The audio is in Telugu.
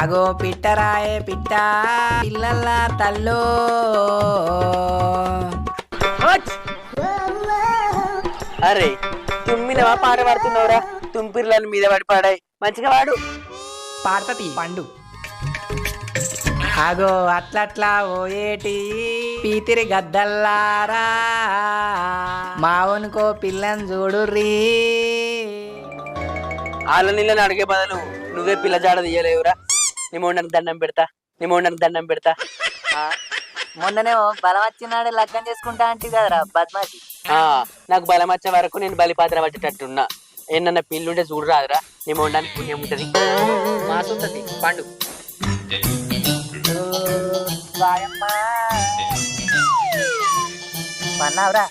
అగో పిట్టరాయే పిట్ట పిల్లల తల్లో. అరే తుమ్మినవా పాట పాడుతున్నావురా? తుంపిర్లను మీద పడి పాడాయి. మంచిగా వాడు పాడతది పండు. అగో అట్లట్లా ఓయేటి పీతిరి గద్దల్లారా. మావనుకో పిల్లని చూడుర్రీ. వాళ్ళ నీళ్ళని అడిగే బదులు నువ్వే పిల్ల జాడ తీయలేవురా. నీ దండం పెడతా. నీ దండం పెడతా. మొన్ననేమో బలం వచ్చినాడు లగ్గం చేసుకుంటా అంటే కదరా బద్మాషి ఆ, నాకు బలం వచ్చే వరకు నేను బలిపాత్ర పట్టేటట్టున్నా. ఏమన్నా పిల్లుంటే చూడు రాదురా నీ మొండానికి పుణ్యం ఉంటది. మాసుంటది పండు. పన్నావురా.